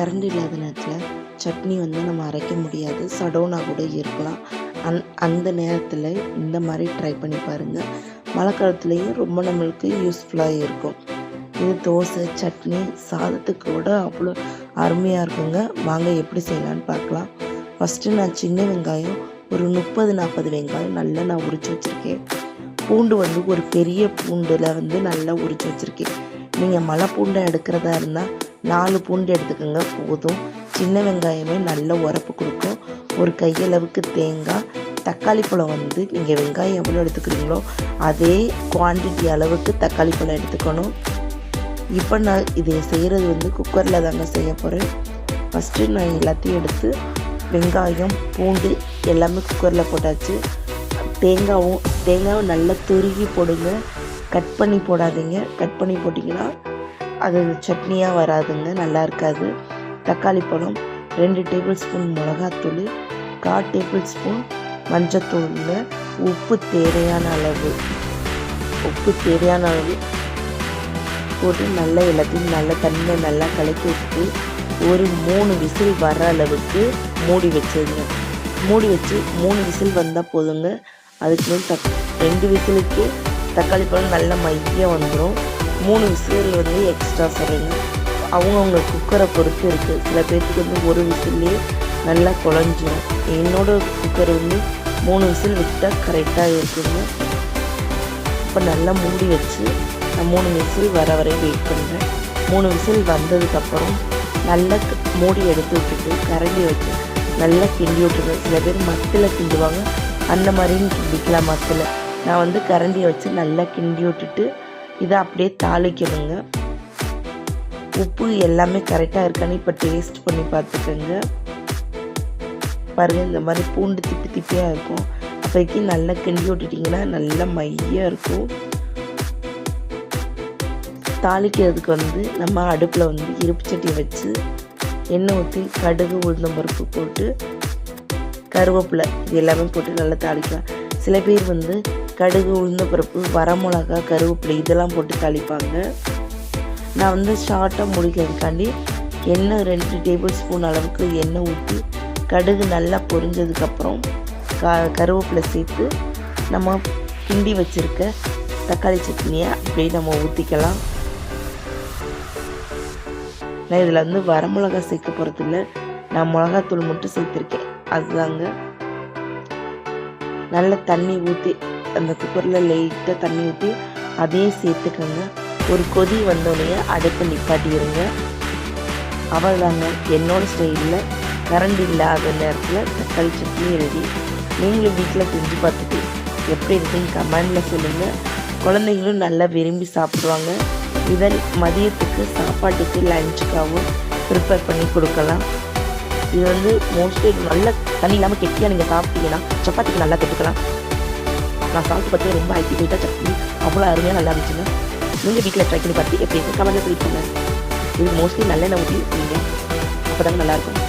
Current இல்லாத நேரத்தில் சட்னி வந்து நம்ம அரைக்க முடியாது. சடோனாக கூட இருக்கலாம். அந் அந்த நேரத்தில் இந்த மாதிரி ட்ரை பண்ணி பாருங்கள் மழை காலத்துலேயும் ரொம்ப நம்மளுக்கு யூஸ்ஃபுல்லாக இருக்கும். இது தோசை சட்னி சாதத்துக்கு கூட அவ்வளோ அருமையாக இருக்குங்க. வாங்க எப்படி செய்யலான்னு பார்க்கலாம். ஃபஸ்ட்டு நான் சின்ன வெங்காயம் ஒரு முப்பது நாற்பது வெங்காயம் நல்லா நான் உரித்து வச்சுருக்கேன். பூண்டு வந்து ஒரு பெரிய பூண்டில் வந்து நல்லா உரித்து வச்சுருக்கேன். நீங்கள் மலை பூண்டை எடுக்கிறதா இருந்தால் நாலு பூண்டு எடுத்துக்கோங்க போதும். சின்ன வெங்காயமே நல்ல உரப்பு கொடுக்கும். ஒரு கையளவுக்கு தேங்காய் தக்காளி பழம் வந்து நீங்கள் வெங்காயம் எவ்வளோ எடுத்துக்கிறீங்களோ அதே குவான்டிட்டி அளவுக்கு தக்காளி பழம் எடுத்துக்கணும். இப்போ நான் இதை செய்கிறது வந்து குக்கரில் தாங்க செய்ய போகிறேன் ஃபஸ்ட்டு நான் எல்லாத்தையும் எடுத்து வெங்காயம் பூண்டு எல்லாமே குக்கரில் போட்டாச்சு. தேங்காவும் தேங்காவும் நல்லா துருகி போடுங்க. கட் பண்ணி போடாதீங்க. கட் பண்ணி போட்டிங்கன்னா அது சட்னியாக வராதுங்க. நல்லா இருக்காது. தக்காளி பழம் ரெண்டு டேபிள் ஸ்பூன் மிளகாத்தூள் கால் டேபிள் ஸ்பூன் மஞ்சத்தூளில் உப்பு தேவையான அளவு. உப்பு தேவையான அளவு போட்டு நல்லா எல்லாத்தையும் நல்லா தண்ணியை நல்லா கலக்கி விட்டு ஒரு மூணு விசில் வர அளவுக்கு மூடி வச்சுருங்க. மூடி வச்சு மூணு விசில் வந்தால் போதுங்க. அதுக்கு தக் ரெண்டு விசிலுக்கு தக்காளி பழம் நல்ல மைக்கியாக வந்துடும் மூணு விசில் வந்து எக்ஸ்ட்ரா சொல்லுங்கள் அவங்கவுங்க குக்கரை பொறுத்து இருக்குது சில பேர்த்துக்கு வந்து ஒரு விசில்லே நல்லா குழஞ்சிடும் என்னோட குக்கர் வந்து மூணு விசில் விட்டால் கரெக்டாக இருக்குங்க. இப்போ நல்லா மூடி வச்சு நான் மூணு விசில் வர வரை வெயிட் பண்ணுறேன் மூணு விசில் வந்ததுக்கப்புறம் நல்லா மூடி எடுத்து விட்டுட்டு கரண்டி வச்சு நல்லா கிண்டி விட்டுருவேன். சில பேர் மத்தில் கிண்டுவாங்க. அந்த மாதிரியும் கிண்டிக்கலாம் மத்தில் நான் வந்து கரண்டியை வச்சு நல்லா கிண்டி விட்டுட்டு இதை அப்படியே தாளிக்கணுங்க. உப்பு எல்லாமே கரெக்டாக இருக்கான்னு இப்போ டேஸ்ட் பண்ணி பார்த்துக்கோங்க. பாருங்கள் இந்த மாதிரி பூண்டு திப்பி திப்பியாக இருக்கும். அப்போக்கி நல்லா கிண்டி விட்டுட்டிங்கன்னா நல்லா மையாக இருக்கும். தாளிக்கிறதுக்கு வந்து நம்ம அடுப்பில் வந்து இருப்பு சட்டி வச்சு எண்ணெய் ஊற்றி கடுகு உளுந்தம் பருப்பு போட்டு கருவேப்பிலை இது எல்லாமே போட்டு நல்லா தாளிக்கலாம். சில பேர் வந்து கடுகு உளுந்தம் பிறப்பு வரமிளகா கருவேப்பிலை இதெல்லாம் போட்டு தாளிப்பாங்க. நான் வந்து ஷார்ட்டாக முடிக்கிறதுக்காண்டி எண்ணெய் ரெண்டு டேபிள் ஸ்பூன் அளவுக்கு எண்ணெய் ஊற்றி கடுகு நல்லா பொரிஞ்சதுக்கப்புறம் க கருவேப்பிலை சேர்த்து நம்ம கிண்டி வச்சுருக்க தக்காளி சட்னியை அப்படியே நம்ம ஊற்றிக்கலாம் நான் இதில் வந்து வரமிளகா சேர்க்க போகிறதில்ல நான் மிளகாத்தூள் மட்டும் சேர்த்துருக்கேன். அதுதாங்க. நல்ல தண்ணி ஊற்றி அந்த குக்கரில் லைட்டாக தண்ணி ஊற்றி அதையும் சேர்த்துக்கோங்க. ஒரு கொதி வந்தோடனே அடுப்பு நிப்பாட்டிடுங்க. அவ்வளோதாங்க என்னோட ஸ்டைலில் கரண்ட் இல்லாத நேரத்தில் தக்காளி சட்னி எழுதி நீங்களும் வீட்டில் செஞ்சு பார்த்துட்டு எப்படி இருக்குன்னு கமெண்டில் சொல்லுங்கள் குழந்தைங்களும் நல்லா விரும்பி சாப்பிடுவாங்க. இதை மதியத்துக்கு சாப்பாட்டுக்கு லஞ்சுக்காகவும் ப்ரிப்பேர் பண்ணி கொடுக்கலாம். இது வந்து மோஸ்ட்லி நல்ல தண்ணி இல்லாமல் கெட்டியாக நீங்கள் சாப்பிட்டீங்கன்னா சப்பாத்திக்கு நல்லா கெட்டுக்கலாம். நான் சாப்பிட்டு பார்த்து ரொம்ப ஹைப்பி போயிட்டா சட்னி அவ்வளோ அருமையாக நல்லா இருந்துச்சுங்க நீங்கள் வீட்டில் ட்ரை பண்ணி பார்த்து எப்படி இருக்கு? கமெண்ட்டில் பண்ணுங்கள் இது மோஸ்ட்லி நல்லெண்ணெய் ஊற்றி நீங்கள் அப்போ தாங்க நல்லாயிருக்கும்